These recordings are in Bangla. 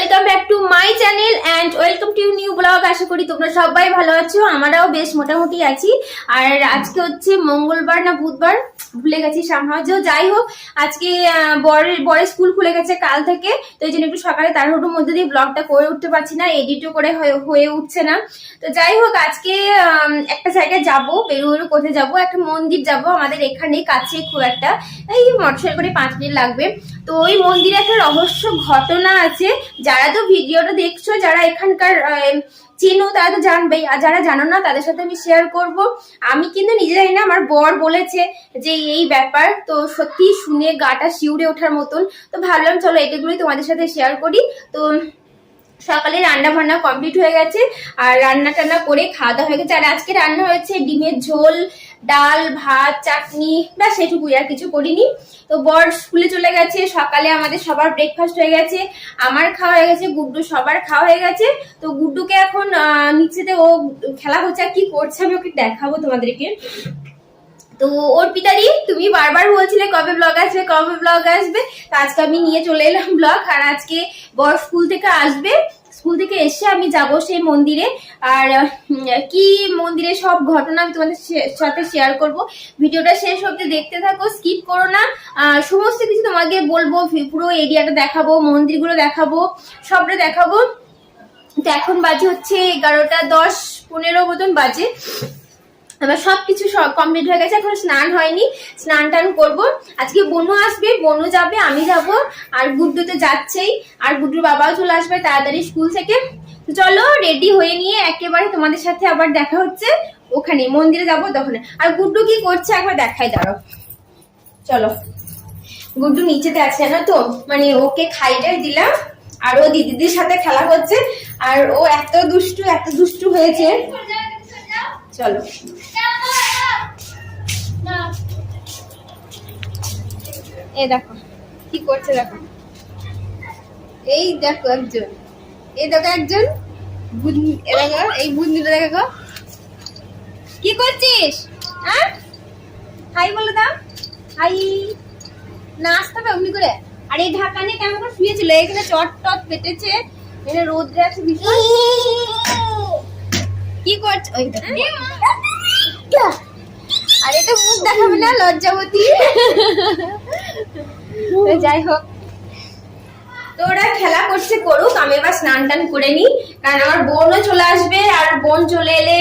Welcome back to my channel and welcome to new blog আশা করি তোমরা সবাই ভালো আছো, আমরাও বেশ মোটামুটি আছি। আর আজকে হচ্ছে মঙ্গলবার না বুধবার? ভুলে গেছি সামহাজ যাই হোক, আজকে বরের বরের স্কুল খুলে গেছে কাল থেকে, তো এই জন্য একটু সকালে তাড়াহুড়োর মধ্যে দিয়ে ব্লগটা করে উঠতে পারছি না এডিটও করে হয়ে- উঠছে না। তো যাই হোক, আজকে একটা জায়গায় যাব বেরু কোথায় যাব, একটা মন্দির যাব, আমাদের এখানে কাছে খুব একটা, এই মোটরসাইকেল করে পাঁচ মিনিট লাগবে। তো ওই মন্দিরে একটা রহস্য ঘটনা আছে, যারা তো ভিডিওটা দেখছ, যারা এখানকার চেনো, তারা তো জানবেই। আর যারা জানো না, তাদের সাথে আমি শেয়ার করব। আমি কিন্তু নিজে জানি না, আমার বর বলেছে যে এই ব্যাপার। তো সত্যি শুনে গাটা শিউরে ওঠার মতন। তো ভাবলাম, চলো এটাগুলোই তোমাদের সাথে শেয়ার করি। তো সকালে রান্না বান্না কমপ্লিট হয়ে গেছে। আর রান্না টান্না করে খাওয়া দাওয়া হয়ে গেছে। আর আজকে রান্না হয়েছে ডিমের ঝোল ডাল, ভাত, চাটনি, ব্যাস সেটুকুই আর কিছু করিনি। তো বর স্কুলে চলে গেছে, সকালে আমাদের সবার ব্রেকফাস্ট হয়ে গেছে, আমার খাওয়া হয়ে গেছে, গুড্ডু সবার খাওয়া হয়ে গেছে। তো গুড্ডুকে এখন নিচেতে ও খেলা হচ্ছে কি করছে আমি ওকে দেখাবো তোমাদেরকে। তো ওর অর্পিতাদি তুমি বারবার বলছিলে কবে ব্লগ আসবে, কবে ব্লগ আসবে, তো আজকে আমি নিয়ে চলে এলাম ব্লগ আর আজকে বর স্কুল থেকে আসবে। স্কুল থেকে এসে আমি যাব সেই মন্দিরে। আর কি মন্দিরে সব ঘটনা আমি তোমাদের সাথে শেয়ার করব। ভিডিওটা শেষ অবধি দেখতে থাকো স্কিপ করো না। সমস্ত কিছু তোমাকে বলব পুরো এরিয়াটা দেখাবো, মন্দিরগুলো দেখাবো, সবটা দেখাবো। তো এখন বাজে হচ্ছে এগারোটা দশ, পনেরো মতন বাজে। আমার সব কমপ্লিট হয়ে গেছে, এখন স্নান হয়নি, স্নান টান করব। আজকে বনু আসবে, বনু যাবে, আমি যাব, আর গুড্ডু তো যাচ্ছেই, আর গুড্ডুর বাবাও চলে আসবে তাড়াতাড়ি স্কুল থেকে। চলো রেডি হয়ে নিয়ে একেবারে তোমাদের সাথে আবার দেখা হচ্ছে, ওখানে, মন্দিরে যাব তখন। আর গুড্ডু কি করছে একবার দেখাই দাঁড়ো চলো। গুড্ডু নিচেতে আছে না তো? মানে ওকে খাইটাই দিলাম, আর ও দিদিদের সাথে খেলা করছে, আর ও এত দুষ্টু এত দুষ্টু হয়েছে। চলো। এই দেখো কি করছে দেখো। এই দেখো একজন এই দেখো একজন এ দেখো এই বুন্দিটা দেখো কি করছিস? হ্যাঁ? হাই বলে দাও। হাই। না আসতে হবে অমনি করে। আর এই ঢাকা নিয়ে কেমন করে শুয়েছিল এখানে চট টট পেটেছে। এখানে রোদ্রে আছে ভীষণ। কি করছ ওই দেখো। আর এটা মুখ দেখাবে না লজ্জাবতী। যাই হোক। তো ওরা খেলা করছে করুক, আমি এবার স্নান টান করে নি কারণ আমার বোনও চলে আসবে, আর বোন চলে এলে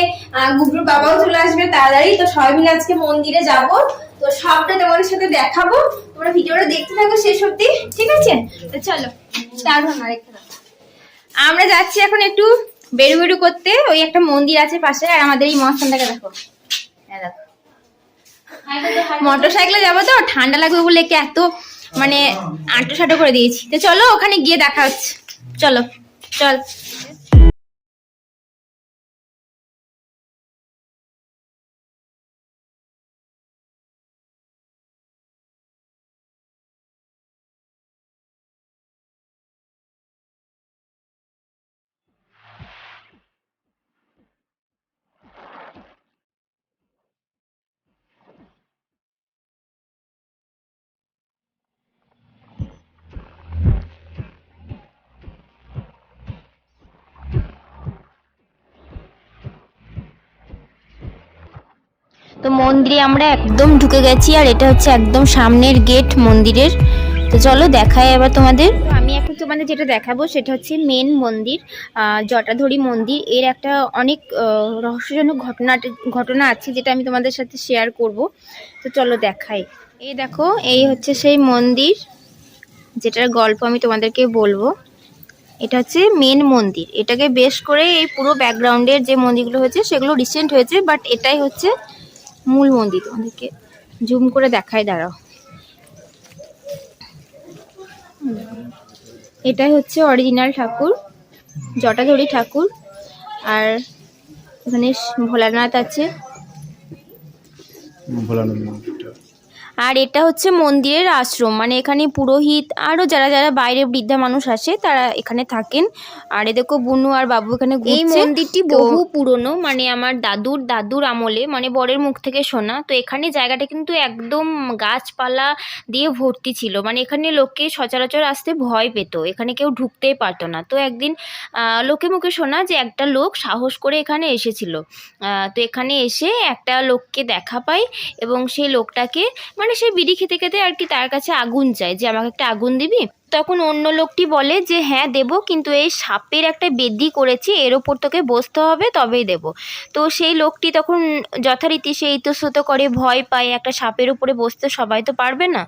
গুবরুর বাবাও চলে আসবে তাড়াতাড়ি। তো সবাই মিলে আজকে মন্দিরে যাব। তো সবটা তোমাদের সাথে দেখাবো। তোমরা ভিডিওটা দেখতে থাকো শেষ অব্দি ঠিক আছে? তো চলো। আমরা যাচ্ছি এখন একটু বেরু বেরু করতে। ওই একটা মন্দির আছে পাশে, আর আমাদের এই মস্তানটাকে দেখো। হ্যাঁ দেখো। মোটর সাইকেলে যাব তো? ঠান্ডা লাগবে বলে কি এত মানে আঁটো সাটো করে দিয়েছি। তো চলো, ওখানে গিয়ে দেখা হচ্ছে। চলো, চল। তো মন্দিরে আমরা একদম ঢুকে গেছি আর এটা হচ্ছে একদম সামনের গেট মন্দিরের। তো চলো দেখাই এবার তোমাদের। আমি এখন তোমাদের যেটা দেখাবো সেটা হচ্ছে মেন মন্দির জটাধরি মন্দির। এর একটা অনেক রহস্যজনক ঘটনা ঘটনা আছে যেটা আমি তোমাদের সাথে শেয়ার করব। তো চলো দেখাই। এই দেখো, এই হচ্ছে সেই মন্দির, যেটার গল্প আমি তোমাদেরকে বলব। এটা হচ্ছে মেন মন্দির। এটাকে বেশ করে এই পুরো ব্যাকগ্রাউন্ডের যে মন্দিরগুলো হয়েছে সেগুলো রিসেন্ট হয়েছে বাট এটাই হচ্ছে মূল মন্দির তোমাদেরকে জুম করে দেখায়, দাঁড়াও। এটাই হচ্ছে অরিজিনাল ঠাকুর জটাধরি ঠাকুর। আর এখানে ভোলানাথ আছে। ভোলানাথ আর এটা হচ্ছে মন্দিরের আশ্রম। মানে এখানে পুরোহিত আরও যারা যারা বাইরে বৃদ্ধা মানুষ আসে তারা এখানে থাকেন। আর এ দেখো বুনু আর বাবু এখানে এই মন্দিরটি বহু পুরনো মানে আমার দাদুর দাদুর আমলে মানে বরের মুখ থেকে শোনা। তো এখানে জায়গাটা কিন্তু একদম গাছপালা দিয়ে ভর্তি ছিল। মানে এখানে লোকে সচরাচর আসতে ভয় পেত। এখানে কেউ ঢুকতেই পারতো না। তো একদিন লোকে মুখে শোনা যে একটা লোক সাহস করে এখানে এসেছিল। তো এখানে এসে একটা লোককে দেখা পায় এবং সেই লোকটাকে মানে সে বিড়ি খেতে খেতে আর কি তার কাছে আগুন চায়, যে আমাকে একটা আগুন দিবি। তখন অন্য লোকটি বলে যে হ্যাঁ দেব, কিন্তু এই সাপের একটা বেদি করেছি, এর ওপর তোকে বসতে হবে, তবেই দেব। তো সেই লোকটি তখন যথারীতি সে ইতস্তত করে ভয় পায়, একটা সাপের উপরে বসতে সবাই তো পারবে না।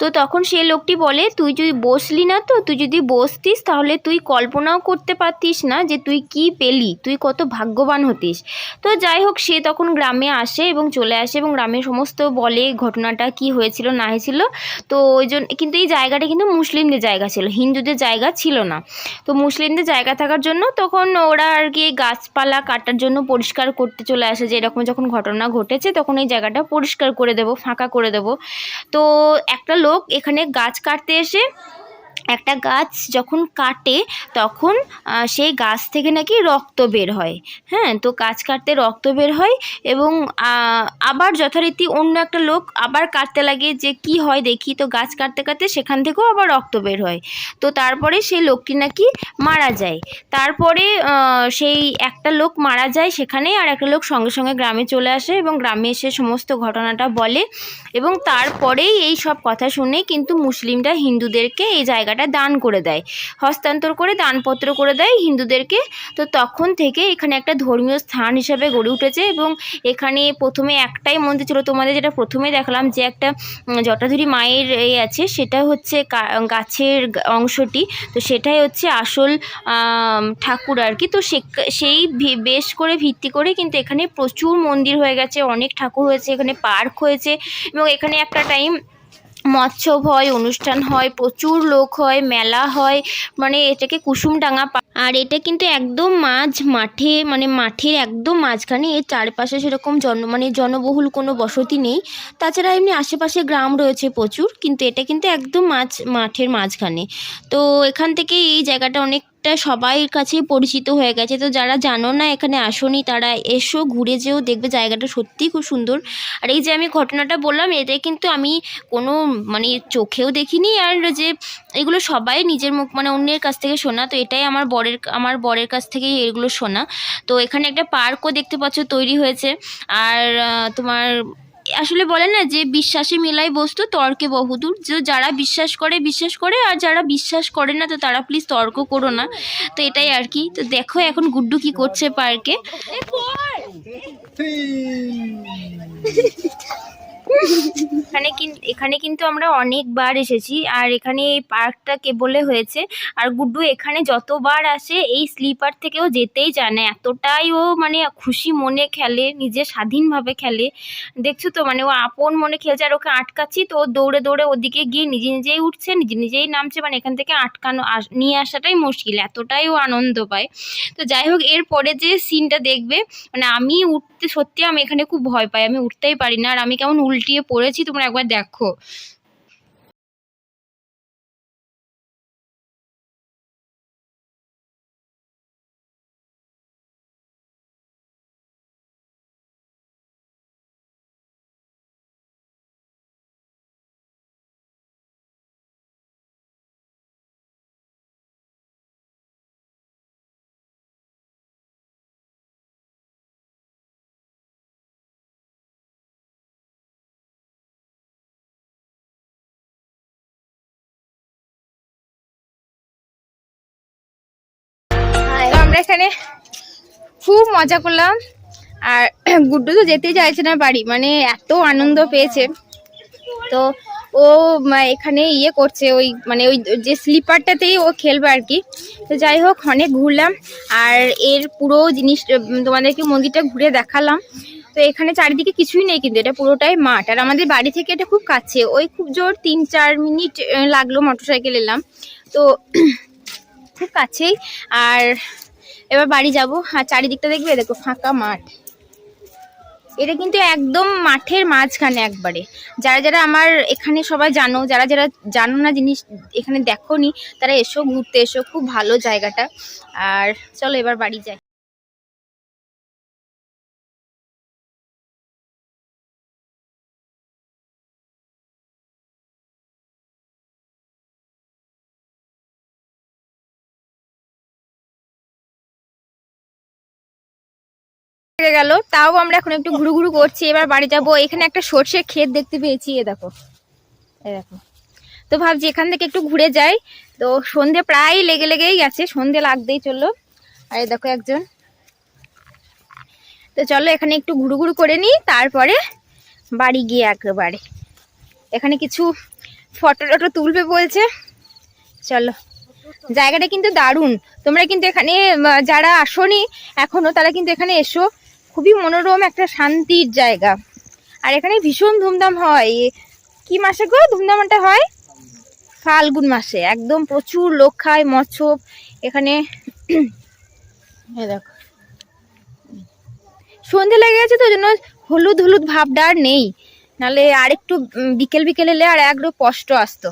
তো তখন সে লোকটি বলে, তুই যদি বসলি না তো, তুই যদি বসতিস তাহলে তুই কল্পনাও করতে পারতিস না যে তুই কি পেলি, তুই কত ভাগ্যবান হতিস। তো যাই হোক, সে তখন গ্রামে আসে এবং চলে আসে এবং গ্রামের সমস্ত বলে ঘটনাটা কি হয়েছিল না হয়েছিল। তো ওই জন্য, কিন্তু এই জায়গাটা কিন্তু মুসলিমদের জায়গা ছিল, হিন্দুদের জায়গা ছিল না। তো মুসলিমদের জায়গা থাকার জন্য তখন ওরা আর কি গাছপালা কাটার জন্য পরিষ্কার করতে চলে আসে, যে এরকম যখন ঘটনা ঘটেছে তখন এই জায়গাটা পরিষ্কার করে দেবো, ফাঁকা করে দেবো। তো একটা লোক এখানে গাছ কাটতে এসে একটা গাছ যখন কাটে, তখন সেই গাছ থেকে নাকি রক্ত বের হয়। হ্যাঁ তো গাছ কাটতে রক্ত বের হয় এবং আবার যথারীতি অন্য একটা লোক আবার কাটতে লাগে যে কি হয় দেখি। তো গাছ কাটতে কাটতে সেখান থেকেও আবার রক্ত বের হয়। তো তারপরে সেই লোকটি নাকি মারা যায়। তারপরে সেই একটা লোক মারা যায় সেখানে আর একটা লোক সঙ্গে সঙ্গে গ্রামে চলে আসে এবং গ্রামে এসে সমস্ত ঘটনাটা বলে এবং তারপরেই এই সব কথা শুনে কিন্তু মুসলিমরা হিন্দুদেরকে এই জায়গাটা দান করে দেয়, হস্তান্তর করে দানপত্র করে দেয় হিন্দুদেরকে। তো তখন থেকে এখানে একটা ধর্মীয় স্থান হিসাবে গড়ে উঠেছে এবং এখানে প্রথমে একটাই মন্দির ছিল, তোমাদের যেটা প্রথমে দেখলাম যে একটা জটাধুরি মায়ের এই আছে, সেটা হচ্ছে গাছের অংশটি। তো সেটাই হচ্ছে আসল ঠাকুর আর কি। তো সেই বেশ করে ভিত্তি করে কিন্তু এখানে প্রচুর মন্দির হয়ে গেছে, অনেক ঠাকুর হয়েছে, এখানে পার্ক হয়েছে এবং এখানে একটা টাইম মৎস্যব হয় অনুষ্ঠান হয় প্রচুর লোক হয় মেলা হয় মানে এটাকে কুসুমডাঙ্গা আর এটা কিন্তু একদম মাঝ মাঠে মানে মাঠের একদম মাঝখানে, এর চারপাশে সেরকম জন মানে জনবহুল কোনো বসতি নেই। তাছাড়া এমনি আশেপাশে গ্রাম রয়েছে প্রচুর, কিন্তু এটা কিন্তু একদম মাঝ, মাঠের মাঝখানে। তো এখান থেকে এই জায়গাটা অনেকটা সবাই কাছে পরিচিত হয়ে গেছে। তো যারা জানো না, এখানে আসনি, তারা এসো, ঘুরে যেও, দেখবে জায়গাটা সত্যিই খুব সুন্দর। আর এই যে আমি ঘটনাটা বললাম এটাই কিন্তু আমি কোনো মানে চোখেও দেখিনি। আর যে, এগুলো সবাই নিজের মুখ মানে অন্যের কাছ থেকে শোনা, তো এটাই আমার বরের আমার বরের কাছ থেকেই এগুলো শোনা তো এখানে একটা পার্কও দেখতে পাচ্ছ তৈরি হয়েছে। আর তোমার আসলে বলে না যে বিশ্বাসে মেলাই বস্তু তর্কে বহুদূর। যে যারা বিশ্বাস করে বিশ্বাস করে আর যারা বিশ্বাস করে না তো তারা প্লিজ তর্ক করো না। তো এটাই আর কি। তো দেখো এখন গুড্ডু কি করছে পার্কে। এখানে এখানে কিন্তু আমরা অনেকবার এসেছি, আর এখানে এই পার্কটা কেবলে হয়েছে। আর গুড্ডু এখানে যতবার আসে, এই স্লিপার থেকেও যেতেই চায় না এতটাই ও মানে খুশি মনে খেলে, নিজে স্বাধীনভাবে খেলে। দেখছ তো মানে ও আপন মনে খেলছে, আর ওকে আটকাচ্ছি তো ও দৌড়ে দৌড়ে ওদিকে গিয়ে নিজে নিজেই উঠছে, নিজে নিজেই নামছে মানে এখান থেকে আটকানো নিয়ে আসাটাই মুশকিল, এতটাই ও আনন্দ পায়। তো যাই হোক এরপরে যে সিনটা দেখবে মানে আমি উঠতে, সত্যি আমি এখানে খুব ভয় পাই, আমি উঠতেই পারি না, আর আমি কেমন উল্টিয়ে পড়েছি তোমরা একবার দেখো। এখানে খুব মজা করলাম। আর গুড্ডু তো যেতেই চাইছে না বাড়ি মানে এত আনন্দ পেয়েছে। তো ও এখানে ইয়ে করছে, ওই মানে ওই যে স্লিপারটাতেই ও খেলবে আর কি। তো যাই হোক, অনেক ঘুরলাম, আর এর পুরো জিনিস তোমাদেরকে মন্দিরটা ঘুরে দেখালাম। তো এখানে চারিদিকে কিছুই নেই কিন্তু, এটা পুরোটাই মাঠ। আর আমাদের বাড়ি থেকে এটা খুব কাছে, ওই খুব জোর তিন চার মিনিট লাগল মোটরসাইকেল এলাম। তো খুব কাছেই, আর এবার বাড়ি যাব। আর চারিদিকটা দেখবে? দেখো ফাঁকা মাঠ। এটা কিন্তু একদম মাঠের মাঝখানে একবারে। যারা যারা আমার এখানে সবাই জানো, যারা যারা জানো না জিনিস এখানে দেখো তারা এসো, ঘুরতে এসো। খুব ভালো জায়গাটা। আর চলো এবার বাড়ি যাই। লেগে গেল, তাও আমরা এখন একটু ঘুরু ঘুরু করছি, এবার বাড়ি যাব। এখানে একটা সর্ষের ক্ষেত দেখতে পেয়েছি, এ দেখো। এ দেখো। তো ভাবছি এখান থেকে একটু ঘুরে যাই। তো সন্ধে প্রায় লেগে লেগেই গেছে, সন্ধে লাগতেই চলল। আর এই দেখো একজন। তো চলো এখানে একটু ঘুরু ঘুরু করে নিই, তারপরে বাড়ি গিয়ে একেবারে। এখানে কিছু ফটো টটো তুলবে বলছে। চলো। জায়গাটা কিন্তু দারুণ। তোমরা কিন্তু এখানে যারা আসোনি এখনও, তারা কিন্তু এখানে এসো। খুবই মনোরম একটা শান্তির জায়গা। আর এখানে ভীষণ ধুমধাম হয়। কি মাসে গো ধুমধামটা হয়? ফাল্গুন মাসে। একদম প্রচুর লোক খায়, মৎস্য। এখানে দেখো। সন্ধে লেগে গেছে তো জন্য হলুদ হলুদ ভাবটা আর নেই। নালে আর একটু বিকেল বিকেল এলে আর একটু কষ্ট আসতো।